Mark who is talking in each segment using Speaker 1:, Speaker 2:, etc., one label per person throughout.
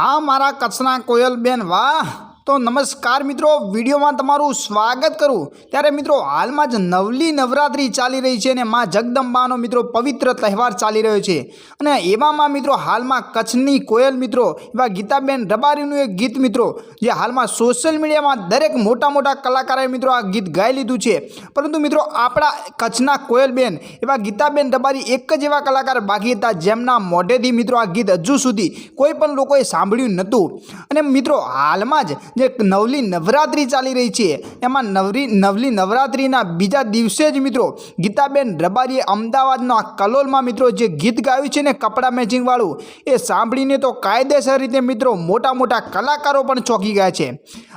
Speaker 1: હા મારા કચ્છના કોયલબેન વાહ! તો નમસ્કાર મિત્રો, વિડીયોમાં તમારું સ્વાગત કરું. ત્યારે મિત્રો, હાલમાં જ નવલી નવરાત્રિ ચાલી રહી છે અને મા જગદંબાનો મિત્રો પવિત્ર તહેવાર ચાલી રહ્યો છે. અને એવામાં મિત્રો, હાલમાં કચ્છની કોયલ મિત્રો, એવા ગીતાબેન રબારીનું એક ગીત મિત્રો, જે હાલમાં સોશિયલ મીડિયામાં દરેક મોટા મોટા કલાકારોએ મિત્રો આ ગીત ગાઈ લીધું છે. પરંતુ મિત્રો, આપણા કચ્છના કોયલબેન એવા ગીતાબેન રબારી એક જ એવા કલાકાર બાકી હતા, જેમના મોઢેથી મિત્રો આ ગીત હજુ સુધી કોઈ પણ લોકોએ સાંભળ્યું નહોતું. અને મિત્રો, હાલમાં જ જે નવલી નવરાત્રિ ચાલી રહી છે. એમાં નવરી, નવલી નવરાત્રિના બીજા દિવસે જ મિત્રો ગીતાબેન રબારીએ અમદાવાદના કલોલમાં મિત્રો જે ગીત ગાયું છે ને કપડા મેચિંગવાળું, એ સાંભળીને તો કાયદેસર રીતે મિત્રો મોટા મોટા કલાકારો પણ ચોંકી ગયા છે.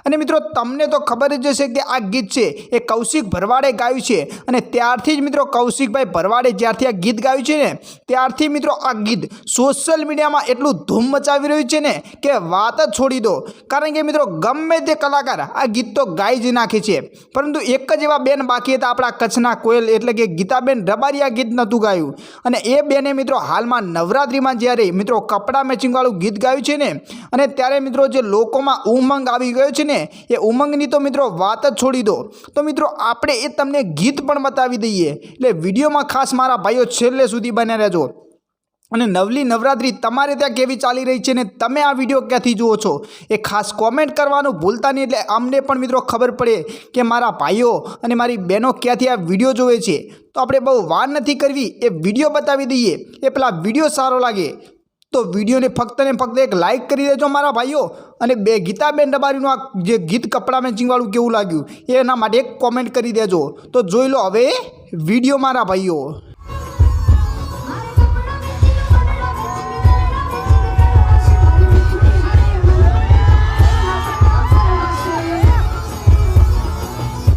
Speaker 1: અને મિત્રો તમને તો ખબર જ હશે કે આ ગીત છે એ કૌશિક ભરવાડે ગાયું છે. અને ત્યારથી જ મિત્રો કૌશિકભાઈ ભરવાડે જ્યારથી આ ગીત ગાયું છે ને, ત્યારથી મિત્રો આ ગીત સોશિયલ મીડિયામાં એટલું ધૂમ મચાવી રહ્યું છે ને કે વાત જ છોડી દો. કારણ કે મિત્રો ગમે તે કલાકાર આ ગીત તો ગાઈ જ નાખે છે. પરંતુ એક જ એવા બેન બાકી હતા આપણા કચ્છના કોયલ એટલે કે ગીતાબેન રબારિયા ગીત નહોતું ગાયું. અને એ બેને મિત્રો હાલમાં નવરાત્રિમાં જ્યારે મિત્રો કપડાં મેચિંગવાળું ગીત ગાયું છે ને, અને ત્યારે મિત્રો જે લોકોમાં ઉમંગ આવી ગયો છે ને, એ ઉમંગની તો મિત્રો વાત જ છોડી દો. તો મિત્રો આપણે એ તમને ગીત પણ બતાવી દઈએ. એટલે વિડીયોમાં ખાસ મારા ભાઈઓ છેલ્લે સુધી બને રહેજો. અને નવલી નવરાત્રિ તમારે ત્યાં કેવી ચાલી રહી છે ને તમે આ વીડિયો ક્યાંથી જુઓ છો? એ ખાસ કોમેન્ટ કરવાનું ભૂલતા નહીં એટલે અમને પણ મિત્રો ખબર પડે કે મારા ભાઈઓ અને મારી બહેનો ક્યાંથી આ વીડિયો જોવે છે. તો આપણે બહુ વાર નથી કરવી, એ વીડિયો બતાવી દઈએ. એ પેલા વીડિયો સારો લાગે. તો વિડીયોને ફક્ત ને ફક્ત એક લાઇક કરી દેજો મારા ભાઈઓ અને બે ગીતાબેન ડબારીનું આ જે ગીત કપડા મેચિંગવાળું કેવું લાગ્યું, એના માટે એક કોમેન્ટ કરી દેજો. તો જોઈ લો હવે વીડિયો મારા ભાઈઓ.